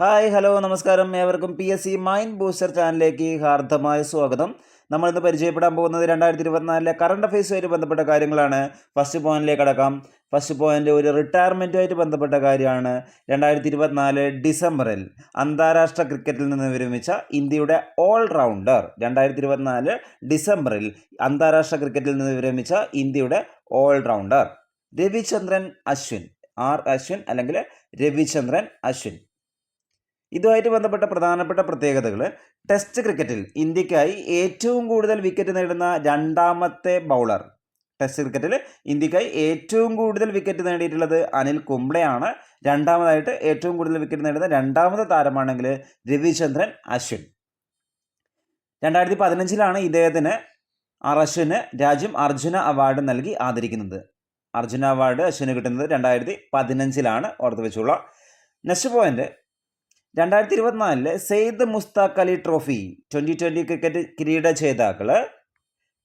Hi hello നമസ്കാരം. ഏവർക്കും P S C mind booster ചാനലിലേക്ക് ഹാർദമായ സ്വാഗതം. നമ്മൾ ഇന്ന് പരിചയപ്പെടാൻ പോകുന്നത് രണ്ടായിരത്തി ഇരുപത്തിനാലിലെ കറണ്ട് അഫയേഴ്സുമായിട്ട് ബന്ധപ്പെട്ട കാര്യങ്ങളാണ്. ഫസ്റ്റ് പോയിന്റിലേക്ക് അടക്കാം ഫസ്റ്റ് പോയിന്റ് ഒരു റിട്ടയർമെന്റുമായിട്ട് ബന്ധപ്പെട്ട കാര്യമാണ്. രണ്ടായിരത്തി ഇരുപത്തിനാല് ഡിസംബറിൽ അന്താരാഷ്ട്ര ക്രിക്കറ്റിൽ നിന്ന് വിരമിച്ച ഇന്ത്യയുടെ ഓൾറൗണ്ടർ രണ്ടായിരത്തി ഇരുപത്തിനാല് ഡിസംബറിൽ അന്താരാഷ്ട്ര ക്രിക്കറ്റിൽ നിന്ന് വിരമിച്ച ഇന്ത്യയുടെ all rounder Ravichandran Ashwin. R Ashwin അല്ലെങ്കിൽ രവിചന്ദ്രൻ അശ്വിൻ. ഇതുമായിട്ട് ബന്ധപ്പെട്ട പ്രധാനപ്പെട്ട പ്രത്യേകതകൾ ടെസ്റ്റ് ക്രിക്കറ്റിൽ ഇന്ത്യക്കായി ഏറ്റവും കൂടുതൽ വിക്കറ്റ് നേടുന്ന രണ്ടാമത്തെ ബൗളർ ടെസ്റ്റ് ക്രിക്കറ്റിൽ ഇന്ത്യക്കായി ഏറ്റവും കൂടുതൽ വിക്കറ്റ് നേടിയിട്ടുള്ളത് അനിൽ കുംബ്ലെയാണ് രണ്ടാമതായിട്ട് ഏറ്റവും കൂടുതൽ വിക്കറ്റ് നേടുന്ന രണ്ടാമത്തെ താരമാണെങ്കിൽ രവിചന്ദ്രൻ അശ്വിൻ. രണ്ടായിരത്തി പതിനഞ്ചിലാണ് ഇദ്ദേഹത്തിന് അശ്വിന് രാജ്യം അർജുന അവാർഡ് നൽകി ആദരിക്കുന്നത്. അർജുന അവാർഡ് അശ്വിന് കിട്ടുന്നത് രണ്ടായിരത്തി പതിനഞ്ചിലാണ് ഓർത്ത് വെച്ചുള്ള നെക്സ്റ്റ് പോയിന്റ് രണ്ടായിരത്തി ഇരുപത്തിനാലിൽ Syed Mushtaq Ali trophy twenty twenty cricket കിരീട ജേതാക്കൾ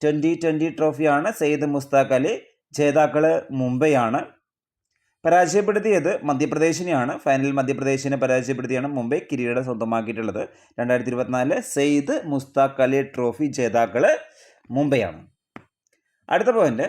ട്വന്റി ട്വന്റി ട്രോഫിയാണ് സെയ്ദ് മുസ്താഖ് അലി ജേതാക്കൾ മുംബൈയാണ്. പരാജയപ്പെടുത്തിയത് മധ്യപ്രദേശിനെയാണ്. ഫൈനലിൽ മധ്യപ്രദേശിനെ പരാജയപ്പെടുത്തിയാണ് മുംബൈ കിരീടം സ്വന്തമാക്കിയിട്ടുള്ളത്. രണ്ടായിരത്തി ഇരുപത്തിനാലിൽ സെയ്ദ് മുസ്താഖ് അലി ട്രോഫി ജേതാക്കൾ മുംബൈയാണ്. അടുത്ത പോയിന്റ്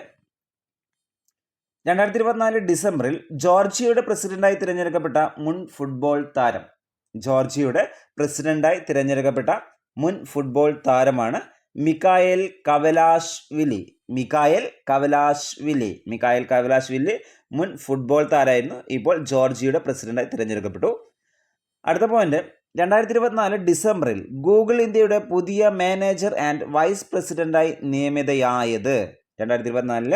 രണ്ടായിരത്തി ഇരുപത്തിനാല് ഡിസംബറിൽ ജോർജിയയുടെ പ്രസിഡന്റായി തിരഞ്ഞെടുക്കപ്പെട്ട മുൻ ഫുട്ബോൾ താരം ജോർജിയയുടെ പ്രസിഡന്റായി തിരഞ്ഞെടുക്കപ്പെട്ട മുൻ ഫുട്ബോൾ താരമാണ് Mikheil Kavelashvili Mikheil Kavelashvili Mikheil Kavelashvili മുൻ ഫുട്ബോൾ താരമായിരുന്നു. ഇപ്പോൾ ജോർജിയയുടെ പ്രസിഡന്റായി തിരഞ്ഞെടുക്കപ്പെട്ടു. അടുത്ത പോയിന്റ് രണ്ടായിരത്തി ഇരുപത്തിനാല് ഡിസംബറിൽ ഗൂഗിൾ ഇന്ത്യയുടെ പുതിയ മാനേജർ ആൻഡ് വൈസ് പ്രസിഡന്റായി നിയമിതയായത്. രണ്ടായിരത്തി ഇരുപത്തിനാലിൽ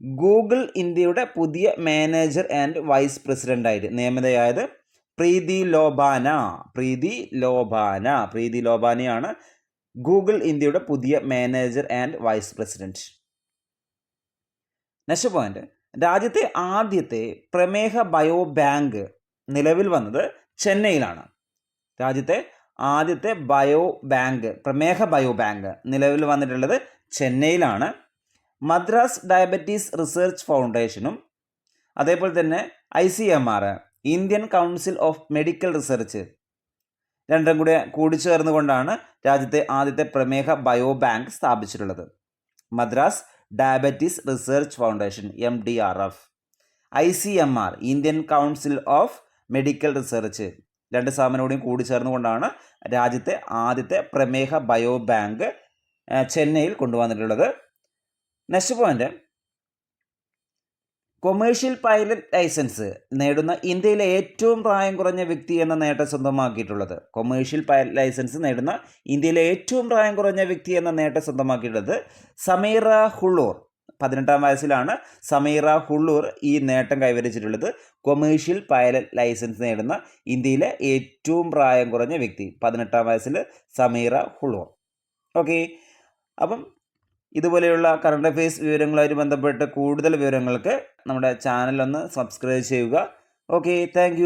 ഗൂഗിൾ ഇന്ത്യയുടെ പുതിയ മാനേജർ ആൻഡ് വൈസ് പ്രസിഡന്റായിട്ട് നിയമിതയായത് പ്രീതി ലോബാന പ്രീതി ലോബാന പ്രീതി ലോബാനയാണ് ഗൂഗിൾ ഇന്ത്യയുടെ പുതിയ manager and vice president. Next point. രാജ്യത്തെ ആദ്യത്തെ പ്രമേഹ ബയോ ബാങ്ക് നിലവിൽ വന്നത് ചെന്നൈയിലാണ്. രാജ്യത്തെ ആദ്യത്തെ ബയോ ബാങ്ക് പ്രമേഹ ബയോ ബാങ്ക് നിലവിൽ വന്നിട്ടുള്ളത് ചെന്നൈയിലാണ്. മദ്രാസ് ഡയബറ്റീസ് റിസർച്ച് ഫൗണ്ടേഷനും അതേപോലെ തന്നെ I C M R Indian council of medical research. രണ്ടും കൂടെ കൂടിച്ചേർന്നുകൊണ്ടാണ് രാജ്യത്തെ ആദ്യത്തെ പ്രമേഹ bio bank സ്ഥാപിച്ചിട്ടുള്ളത്. Madras diabetes research foundation M D R F I C M R Indian council of medical research. രണ്ട് സ്ഥാപനങ്ങളൂടെയും കൂടിച്ചേർന്നുകൊണ്ടാണ് രാജ്യത്തെ ആദ്യത്തെ പ്രമേഹ ബയോ ബാങ്ക് ചെന്നൈയിൽ കൊണ്ടുവന്നിട്ടുള്ളത്. Next point. Commercial pilot licence നേടുന്ന ഇന്ത്യയിലെ ഏറ്റവും പ്രായം കുറഞ്ഞ വ്യക്തി എന്ന നേട്ടം സ്വന്തമാക്കിയിട്ടുള്ളത്. കൊമേഴ്ഷ്യൽ പൈലറ്റ് ലൈസൻസ് നേടുന്ന ഇന്ത്യയിലെ ഏറ്റവും പ്രായം കുറഞ്ഞ വ്യക്തി എന്ന നേട്ടം സ്വന്തമാക്കിയിട്ടുള്ളത് സമീറ ഹുള്ളൂർ. പതിനെട്ടാം വയസ്സിലാണ് സമീറ ഹുള്ളൂർ ഈ നേട്ടം കൈവരിച്ചിട്ടുള്ളത്. കൊമേഴ്ഷ്യൽ പൈലറ്റ് ലൈസൻസ് നേടുന്ന ഇന്ത്യയിലെ ഏറ്റവും പ്രായം കുറഞ്ഞ വ്യക്തി. പതിനെട്ടാം വയസ്സിൽ സമീറ ഹുള്ളൂർ. ഓക്കെ അപ്പം ഇതുപോലെയുള്ള കറണ്ട് അഫെയർസ് വിവരങ്ങളുമായി ബന്ധപ്പെട്ട് കൂടുതൽ വിവരങ്ങൾക്ക് നമ്മുടെ ചാനലൊന്ന് സബ്സ്ക്രൈബ് ചെയ്യുക. Okay thank